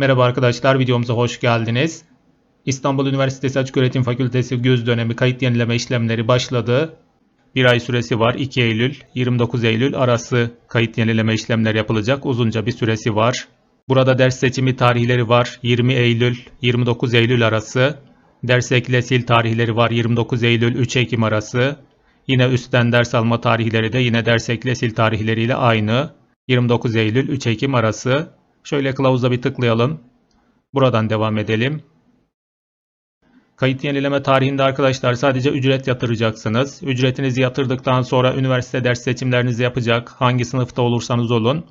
Merhaba arkadaşlar, videomuza hoş geldiniz. İstanbul Üniversitesi Açıköğretim Fakültesi göz dönemi kayıt yenileme işlemleri başladı. Bir ay süresi var. 2 Eylül, 29 Eylül arası kayıt yenileme işlemleri yapılacak. Uzunca bir süresi var. Burada ders seçimi tarihleri var. 20 Eylül, 29 Eylül arası. Ders ekle sil tarihleri var. 29 Eylül, 3 Ekim arası. Yine üstten ders alma tarihleri de yine ders ekle sil tarihleriyle aynı. 29 Eylül, 3 Ekim arası. Şöyle kılavuza bir tıklayalım. Buradan devam edelim. Kayıt yenileme tarihinde arkadaşlar sadece ücret yatıracaksınız. Ücretinizi yatırdıktan sonra üniversite ders seçimlerinizi yapacak. Hangi sınıfta olursanız olun.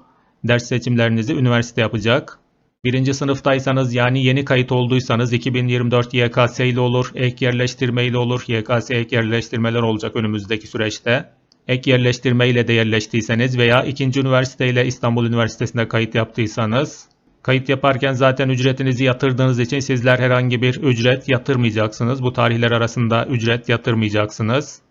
Ders seçimlerinizi üniversite yapacak. Birinci sınıftaysanız yani yeni kayıt olduysanız 2024 YKS ile olur, ek yerleştirme ile olur. YKS ek yerleştirmeler olacak önümüzdeki süreçte. Ek yerleştirme ile de yerleştiyseniz veya ikinci üniversite ile İstanbul Üniversitesi'nde kayıt yaptıysanız Kayıt yaparken zaten ücretinizi yatırdığınız için sizler herhangi bir ücret yatırmayacaksınız. Bu tarihler arasında ücret yatırmayacaksınız.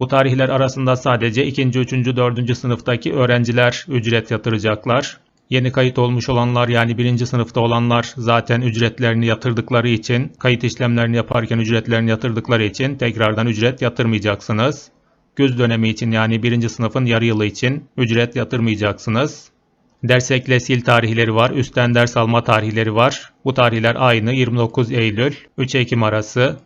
Bu tarihler arasında sadece 2. 3. 4. sınıftaki öğrenciler ücret yatıracaklar. Yeni kayıt olmuş olanlar yani 1. sınıfta olanlar zaten ücretlerini yatırdıkları için, kayıt işlemlerini yaparken ücretlerini yatırdıkları için tekrardan ücret yatırmayacaksınız. Güz dönemi için yani 1. sınıfın yarı yılı için ücret yatırmayacaksınız. Ders ekle sil tarihleri var. Üstten ders alma tarihleri var. Bu tarihler aynı 29 Eylül 3 Ekim arası.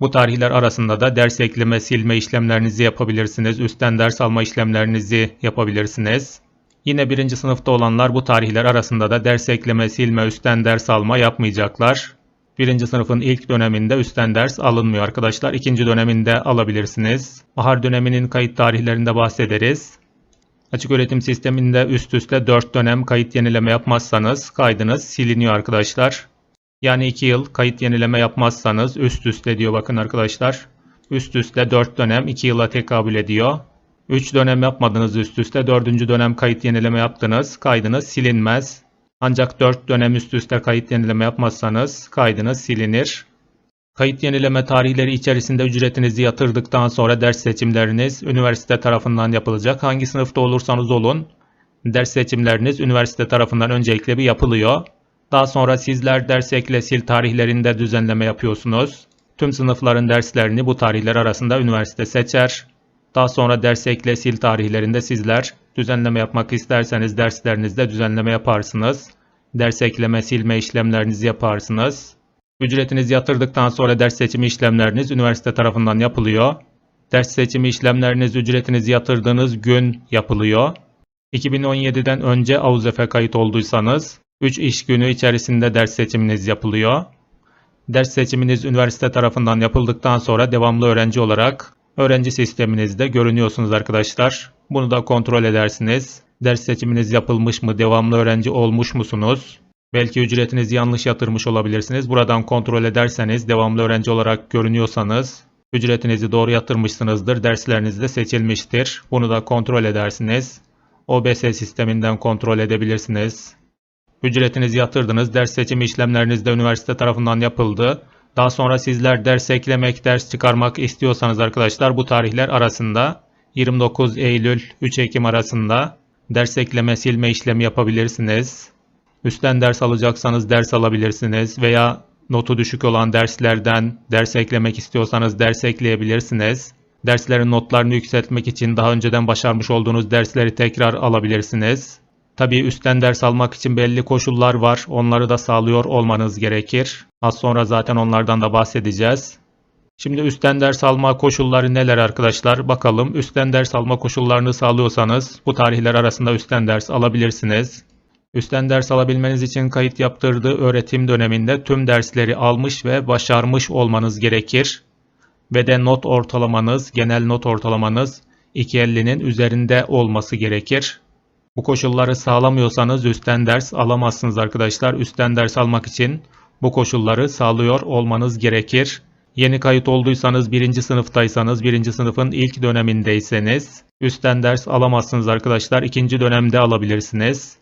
Bu tarihler arasında da ders ekleme silme işlemlerinizi yapabilirsiniz. Üstten ders alma işlemlerinizi yapabilirsiniz. Yine birinci sınıfta olanlar bu tarihler arasında da ders ekleme, silme, üstten ders alma yapmayacaklar. Birinci sınıfın ilk döneminde üstten ders alınmıyor arkadaşlar. İkinci döneminde alabilirsiniz. Bahar döneminin kayıt tarihlerinde bahsederiz. Açık öğretim sisteminde üst üste 4 dönem kayıt yenileme yapmazsanız kaydınız siliniyor arkadaşlar. Yani 2 yıl kayıt yenileme yapmazsanız üst üste diyor bakın arkadaşlar. Üst üste 4 dönem 2 yıla tekabül ediyor. 3 dönem yapmadınız üst üste 4. dönem kayıt yenileme yaptınız kaydınız silinmez. Ancak 4 dönem üst üste kayıt yenileme yapmazsanız kaydınız silinir. Kayıt yenileme tarihleri içerisinde ücretinizi yatırdıktan sonra ders seçimleriniz üniversite tarafından yapılacak. Hangi sınıfta olursanız olun ders seçimleriniz üniversite tarafından öncelikle bir yapılıyor. Daha sonra sizler ders ekle sil tarihlerinde düzenleme yapıyorsunuz. Tüm sınıfların derslerini bu tarihler arasında üniversite seçer. Daha sonra ders ekle sil tarihlerinde sizler düzenleme yapmak isterseniz derslerinizde düzenleme yaparsınız. Ders ekleme silme işlemlerinizi yaparsınız. Ücretinizi yatırdıktan sonra ders seçimi işlemleriniz üniversite tarafından yapılıyor. Ders seçimi işlemleriniz ücretinizi yatırdığınız gün yapılıyor. 2017'den önce AUZEF'e kayıt olduysanız 3 iş günü içerisinde ders seçiminiz yapılıyor. Ders seçiminiz üniversite tarafından yapıldıktan sonra devamlı öğrenci olarak öğrenci sisteminizde görünüyorsunuz arkadaşlar. Bunu da kontrol edersiniz. Ders seçiminiz yapılmış mı, devamlı öğrenci olmuş musunuz? Belki ücretinizi yanlış yatırmış olabilirsiniz. Buradan kontrol ederseniz devamlı öğrenci olarak görünüyorsanız ücretinizi doğru yatırmışsınızdır. Dersleriniz de seçilmiştir. Bunu da kontrol edersiniz. OBS sisteminden kontrol edebilirsiniz. Ücretinizi yatırdınız. Ders seçimi işlemleriniz de üniversite tarafından yapıldı. Daha sonra sizler ders eklemek, ders çıkarmak istiyorsanız arkadaşlar bu tarihler arasında 29 Eylül 3 Ekim arasında ders ekleme silme işlemi yapabilirsiniz. Üstten ders alacaksanız ders alabilirsiniz veya notu düşük olan derslerden ders eklemek istiyorsanız ders ekleyebilirsiniz. Derslerin notlarını yükseltmek için daha önceden başarmış olduğunuz dersleri tekrar alabilirsiniz. Tabii üstten ders almak için belli koşullar var. Onları da sağlıyor olmanız gerekir. Az sonra zaten onlardan da bahsedeceğiz. Şimdi üstten ders alma koşulları neler arkadaşlar? Bakalım üstten ders alma koşullarını sağlıyorsanız bu tarihler arasında üstten ders alabilirsiniz. Üstten ders alabilmeniz için kayıt yaptırdığı öğretim döneminde tüm dersleri almış ve başarmış olmanız gerekir. Ve de not ortalamanız, genel not ortalamanız 250'nin üzerinde olması gerekir. Bu koşulları sağlamıyorsanız üstten ders alamazsınız arkadaşlar. Üstten ders almak için bu koşulları sağlıyor olmanız gerekir. Yeni kayıt olduysanız birinci sınıftaysanız birinci sınıfın ilk dönemindeyseniz üstten ders alamazsınız arkadaşlar. İkinci dönemde alabilirsiniz.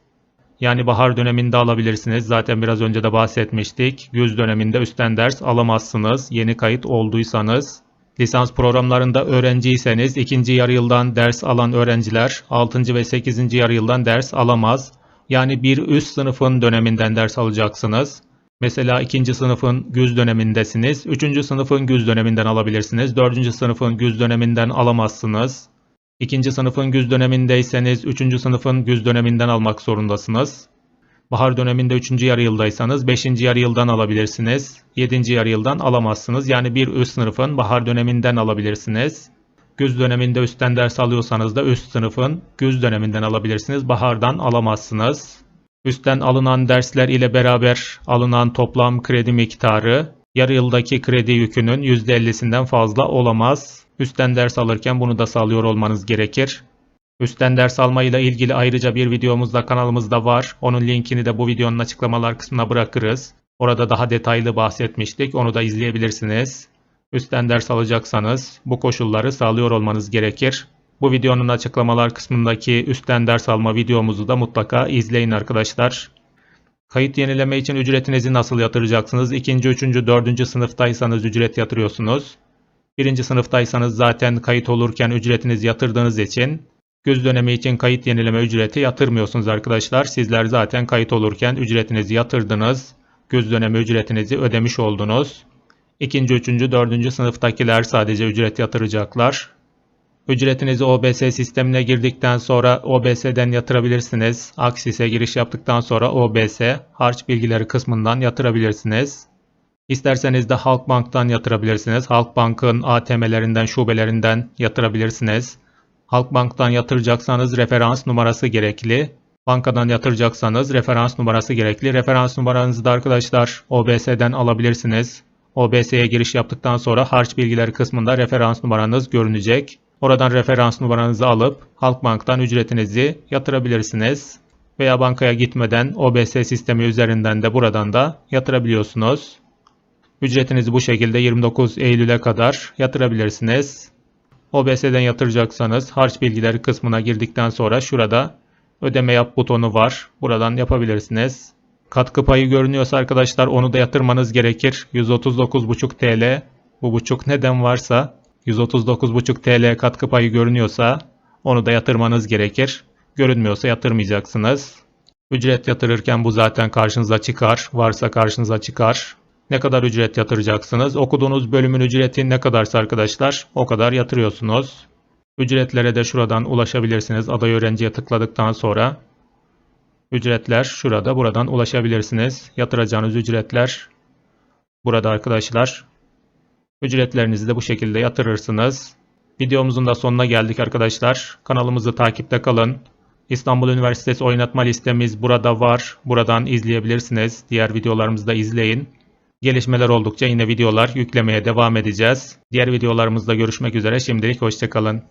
Yani bahar döneminde alabilirsiniz. Zaten biraz önce de bahsetmiştik. Güz döneminde üstten ders alamazsınız. Yeni kayıt olduysanız. Lisans programlarında öğrenciyseniz ikinci yarı yıldan ders alan öğrenciler 6. ve 8. yarı yıldan ders alamaz. Yani bir üst sınıfın döneminden ders alacaksınız. Mesela ikinci sınıfın güz dönemindesiniz. Üçüncü sınıfın güz döneminden alabilirsiniz. Dördüncü sınıfın güz döneminden alamazsınız. İkinci sınıfın güz dönemindeyseniz üçüncü sınıfın güz döneminden almak zorundasınız. Bahar döneminde 3. yarı yıldaysanız 5. yarı yıldan alabilirsiniz. 7. yarı yıldan alamazsınız. Yani bir üst sınıfın bahar döneminden alabilirsiniz. Güz döneminde üstten ders alıyorsanız da üst sınıfın güz döneminden alabilirsiniz. Bahardan alamazsınız. Üstten alınan dersler ile beraber alınan toplam kredi miktarı yarı yıldaki kredi yükünün %50'sinden fazla olamaz. Üstten ders alırken bunu da sağlıyor olmanız gerekir. Üstten ders almayla ilgili ayrıca bir videomuz da kanalımızda var. Onun linkini de bu videonun açıklamalar kısmına bırakırız. Orada daha detaylı bahsetmiştik. Onu da izleyebilirsiniz. Üstten ders alacaksanız bu koşulları sağlıyor olmanız gerekir. Bu videonun açıklamalar kısmındaki üstten ders alma videomuzu da mutlaka izleyin arkadaşlar. Kayıt yenileme için ücretinizi nasıl yatıracaksınız? İkinci, üçüncü, dördüncü sınıftaysanız ücret yatırıyorsunuz. Birinci sınıftaysanız zaten kayıt olurken ücretinizi yatırdığınız için Güz dönemi için kayıt yenileme ücreti yatırmıyorsunuz arkadaşlar. Sizler zaten kayıt olurken ücretinizi yatırdınız. Güz dönemi ücretinizi ödemiş oldunuz. İkinci, üçüncü, dördüncü sınıftakiler sadece ücret yatıracaklar. Ücretinizi OBS sistemine girdikten sonra OBS'den yatırabilirsiniz. Aksis'e giriş yaptıktan sonra OBS harç bilgileri kısmından yatırabilirsiniz. İsterseniz de Halkbank'tan yatırabilirsiniz. Halkbank'ın ATM'lerinden, şubelerinden yatırabilirsiniz. Halkbank'tan yatıracaksanız referans numarası gerekli. Bankadan yatıracaksanız referans numarası gerekli. Referans numaranızı da arkadaşlar OBS'den alabilirsiniz. OBS'ye giriş yaptıktan sonra harç bilgileri kısmında referans numaranız görünecek. Oradan referans numaranızı alıp Halkbank'tan ücretinizi yatırabilirsiniz. Veya bankaya gitmeden OBS sistemi üzerinden de buradan da yatırabiliyorsunuz. Ücretinizi bu şekilde 29 Eylül'e kadar yatırabilirsiniz. OBS'den yatıracaksanız harç bilgileri kısmına girdikten sonra şurada ödeme yap butonu var. Buradan yapabilirsiniz. Katkı payı görünüyorsa arkadaşlar onu da yatırmanız gerekir. 139,5 TL. Bu buçuk neden varsa 139,5 TL katkı payı görünüyorsa onu da yatırmanız gerekir. Görünmüyorsa yatırmayacaksınız. Ücret yatırırken bu zaten karşınıza çıkar. Varsa karşınıza çıkar. Ne kadar ücret yatıracaksınız? Okuduğunuz bölümün ücreti ne kadarsa arkadaşlar o kadar yatırıyorsunuz. Ücretlere de şuradan ulaşabilirsiniz. Aday öğrenciye tıkladıktan sonra ücretler şurada buradan ulaşabilirsiniz. Yatıracağınız ücretler burada arkadaşlar. Ücretlerinizi de bu şekilde yatırırsınız. Videomuzun da sonuna geldik arkadaşlar. Kanalımızı takipte kalın. İstanbul Üniversitesi oynatma listemiz burada var. Buradan izleyebilirsiniz. Diğer videolarımızı da izleyin. Gelişmeler oldukça yine videolar yüklemeye devam edeceğiz. Diğer videolarımızda görüşmek üzere. Şimdilik hoşçakalın.